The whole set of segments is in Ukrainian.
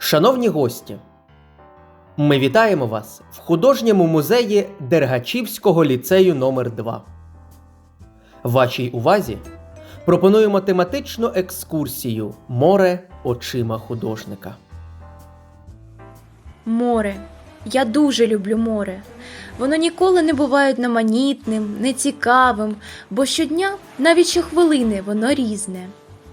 Шановні гості, ми вітаємо вас в художньому музеї Дергачівського ліцею номер 2 Вашій увазі пропонуємо тематичну екскурсію Море очима художника. Море. Я дуже люблю море. Воно ніколи не буває одноманітним, нецікавим, бо щодня, навіть щохвилини, воно різне,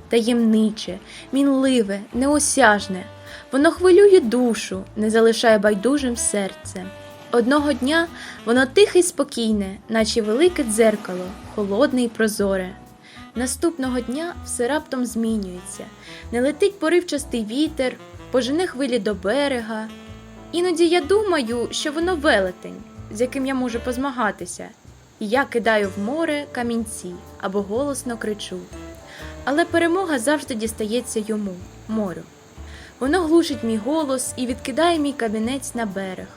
таємниче, мінливе, неосяжне. Воно хвилює душу, не залишає байдужим серце. Одного дня воно тихе й спокійне, наче велике дзеркало, холодне й прозоре. Наступного дня все раптом змінюється. Не летить поривчастий вітер, пожене хвилі до берега, Іноді я думаю, що воно велетень, з яким я можу позмагатися, і я кидаю в море камінці або голосно кричу. Але перемога завжди дістається йому, морю. Воно глушить мій голос і відкидає мій камінець на берег.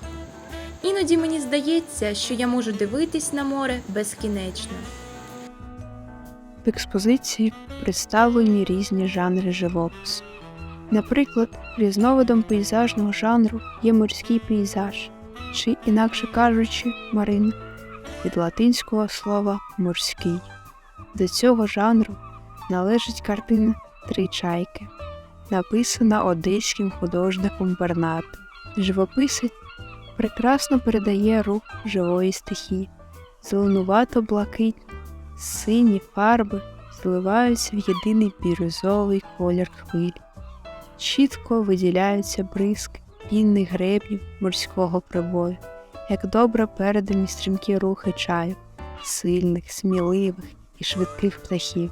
Іноді мені здається, що я можу дивитись на море безкінечно. В експозиції представлені різні жанри живопису. Наприклад, різновидом пейзажного жанру є морський пейзаж, чи, інакше кажучи, марин від латинського слова морський. До цього жанру належить картина Три чайки, написана одеським художником Бернатом. Живописець прекрасно передає рух живої стихії, зеленувато блакитні, сині фарби зливаються в єдиний бірюзовий колір хвиль чітко виділяються бризки пінних гребнів морського прибою, як добре передані стрімкі рухи чаю, сильних, сміливих і швидких птахів.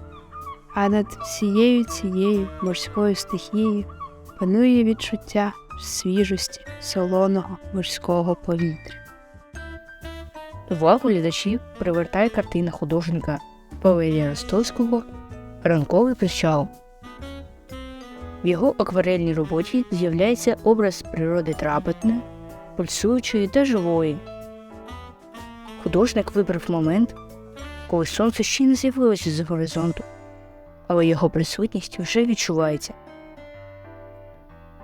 А над всією цією морською стихією панує відчуття свіжості солоного морського повітря. Увагу глядачів привертає картина художника Валерія Ростовського Ранковий причал. В його акварельній роботі з'являється образ природи трапетної, пульсуючої та живої. Художник вибрав момент, коли сонце ще не з'явилося з горизонту, але його присутність вже відчувається.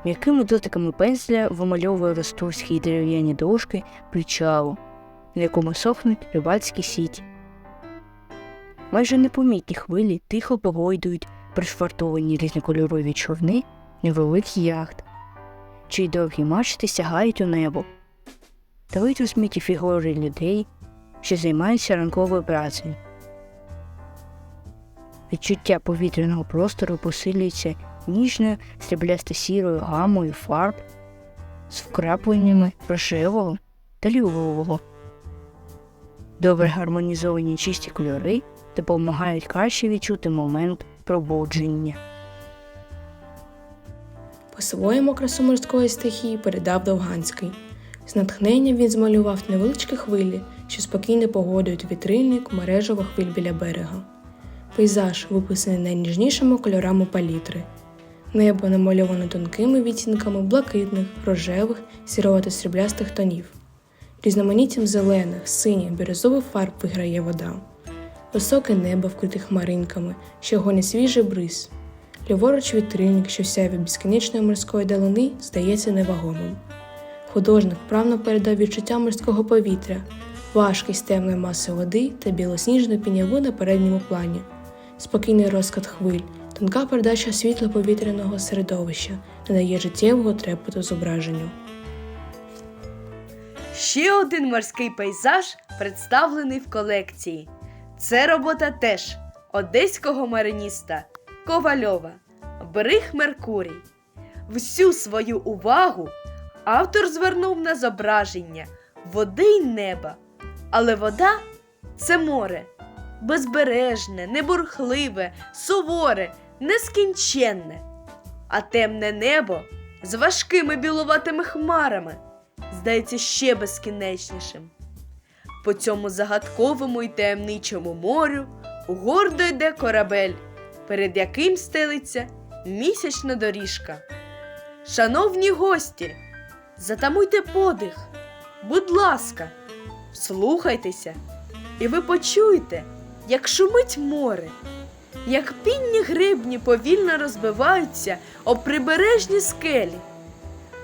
М'якими дотиками пензля вимальовує ростовські дерев'яні дошки причалу, на якому сохнуть рибальські сіті. Майже непомітні хвилі тихо погойдують пришвартовані різнокольорові човни невеликі яхт, чиї довгі мачти сягають у небо, та ледь розміті фігури людей, що займаються ранковою працею. Відчуття повітряного простору посилюється ніжною сріблясто сірою гамою фарб з вкрапленнями рожевого та лілового. Добре гармонізовані чисті кольори допомагають краще відчути момент пробудження. По-своєму красу морської стихії передав Довганський. З натхненням він змалював невеличкі хвилі, що спокійно погодують вітрильник мережево хвиль біля берега. Пейзаж виписаний найніжнішими кольорами палітри. Небо намальовано тонкими відтінками блакитних, рожевих, сіровато сріблястих тонів. Різноманіттям зелених, синіх, бірюзових фарб виграє вода. Високе небо вкрите хмаринками, що гонить свіжий бриз. Ліворуч вітрильник, що сяє безкінечної морської далини, здається невагомим. Художник вправно передав відчуття морського повітря, важкість темної маси води та білосніжну піняву на передньому плані, спокійний розкат хвиль, тонка передача світла повітряного середовища надає життєвого трепету зображенню. Ще один морський пейзаж представлений в колекції. Це робота теж одеського мариніста Ковальова Берег Меркурій. Всю свою увагу автор звернув на зображення води й неба. Але вода це море, безбережне, небурхливе, суворе, нескінченне, а темне небо з важкими білуватими хмарами здається ще безкінечнішим. По цьому загадковому й таємничому морю гордо йде корабель, перед яким стелиться місячна доріжка. Шановні гості, затамуйте подих, будь ласка, вслухайтеся, і ви почуєте, як шумить море, як пінні грибні повільно розбиваються об прибережні скелі,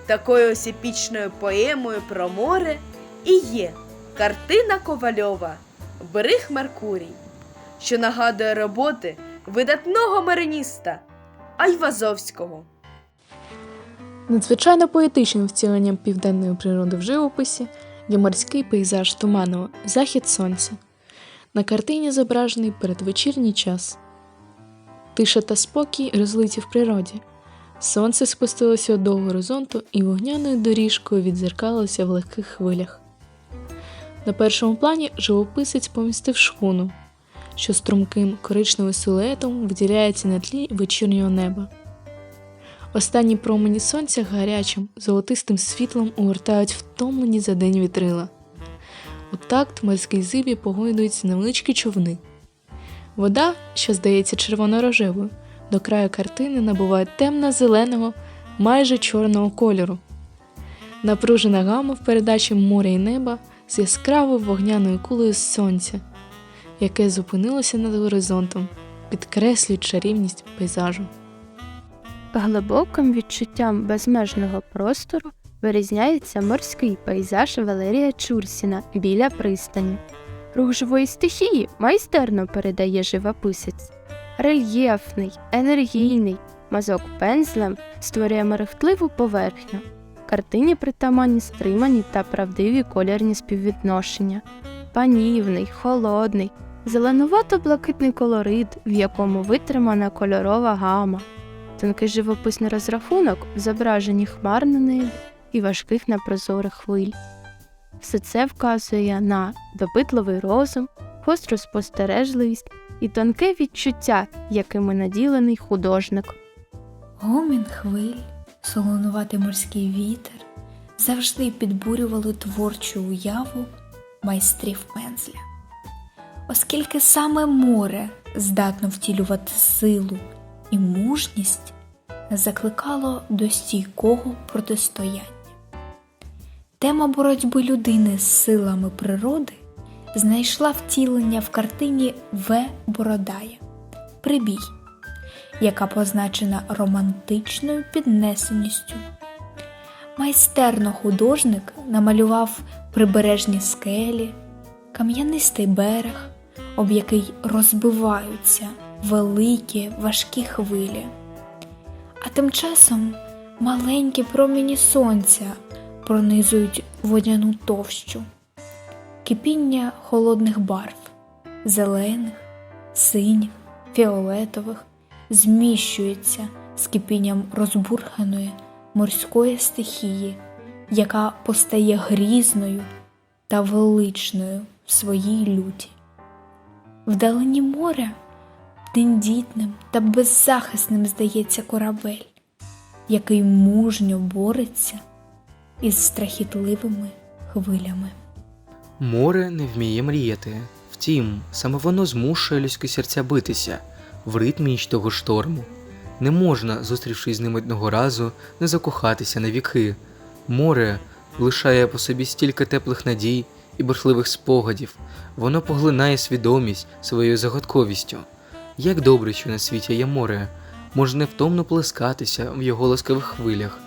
Такою ось епічною поемою про море і є картина Ковальова Берег Меркурій, що нагадує роботи видатного мариніста Айвазовського. Надзвичайно поетичним втіленням південної природи в живописі є морський пейзаж Туманова Захід сонця. На картині зображений передвечірній час. Тиша та спокій розлиті в природі. Сонце спустилося до горизонту і вогняною доріжкою відзеркалося в легких хвилях. На першому плані живописець помістив шхуну, що струмким коричневим силуетом виділяється на тлі вечірнього неба. Останні промені сонця гарячим, золотистим світлом увертають втомлені за день вітрила. У такт морській зибі погойдуються невеличкі човни. Вода, що здається червоно-рожевою, до краю картини набуває темно-зеленого, майже чорного кольору. Напружена гама в передачі моря і неба з яскравою вогняною кулею сонця, яке зупинилося над горизонтом, підкреслює чарівність пейзажу. Глибоким відчуттям безмежного простору вирізняється морський пейзаж Валерія Чурсіна біля пристані. Рух живої стихії майстерно передає живописець. Рельєфний, енергійний, мазок пензлем створює мерехтливу поверхню. Картині притаманні стримані та правдиві колірні співвідношення. Панівний, холодний, зеленувато-блакитний колорит, в якому витримана кольорова гама тонкий живописний розрахунок в зображенні хмар на небі і важких непрозорих хвиль. Все це вказує на допитливий розум, гостру спостережливість і тонке відчуття, якими наділений художник. Гомін хвиль, солонуватий морський вітер завжди підбурювали творчу уяву майстрів пензля. Оскільки саме море здатно втілювати силу і мужність, закликало до стійкого протистояння. Тема боротьби людини з силами природи знайшла втілення в картині В. Бородая Прибій яка позначена романтичною піднесеністю. Майстерно художник намалював прибережні скелі, кам'янистий берег, об який розбиваються великі важкі хвилі. А тим часом маленькі промені сонця пронизують водяну товщу, кипіння холодних барв, зелених, синіх, фіолетових зміщується з кипінням розбурханої морської стихії, яка постає грізною та величною в своїй люті. Вдалині моря тендітним та беззахисним здається корабель, який мужньо бореться із страхітливими хвилями. Море не вміє мріяти. Втім, саме воно змушує людські серця битися в ритмі нічного шторму. Не можна, зустрівшись з ним одного разу, не закохатися на віки. Море лишає по собі стільки теплих надій і бурхливих спогадів, воно поглинає свідомість своєю загадковістю. Як добре, що на світі є море, можна невтомно плескатися в його ласкавих хвилях.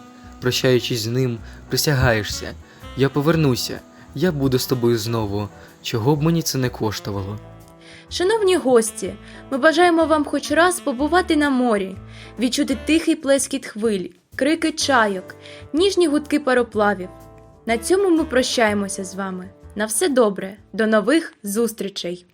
Прощаючись з ним, присягаєшся, я повернуся, я буду з тобою знову, чого б мені це не коштувало. Шановні гості, ми бажаємо вам хоч раз побувати на морі, відчути тихий плескіт хвиль, крики чайок, ніжні гудки пароплавів. На цьому ми прощаємося з вами. На все добре, до нових зустрічей!